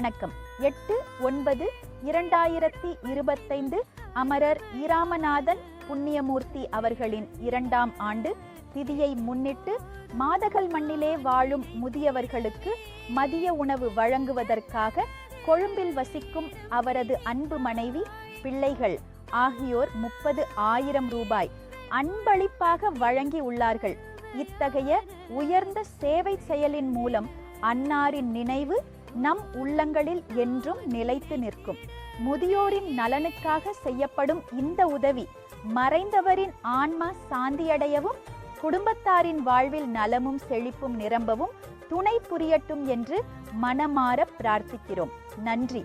வணக்கம். எட்டு ஒன்பது இரண்டாயிரத்தி இருபத்தைந்து அமரர் இராமநாதன் புண்ணியமூர்த்தி அவர்களின் இரண்டாம் ஆண்டு திதியை முன்னிட்டு மாதகல் மண்ணிலே வாழும் முதியவர்களுக்கு மதிய உணவு வழங்குவதற்காக கொழும்பில் வசிக்கும் அவரது அன்பு மனைவி பிள்ளைகள் ஆகியோர் முப்பது ஆயிரம் ரூபாய் அன்பளிப்பாக வழங்கி உள்ளார்கள். இத்தகைய உயர்ந்த சேவை செயலின் மூலம் அன்னாரின் நினைவு நம் உள்ளங்களில் என்றும் நிலைத்து நிற்கும். முதியோரின் நலனுக்காக செய்யப்படும் இந்த உதவி மறைந்தவரின் ஆன்மா சாந்தியடையவும் குடும்பத்தாரின் வாழ்வில் நலமும் செழிப்பும் நிரம்பவும் துணை புரியட்டும் என்று மனமாற பிரார்த்திக்கிறோம். நன்றி.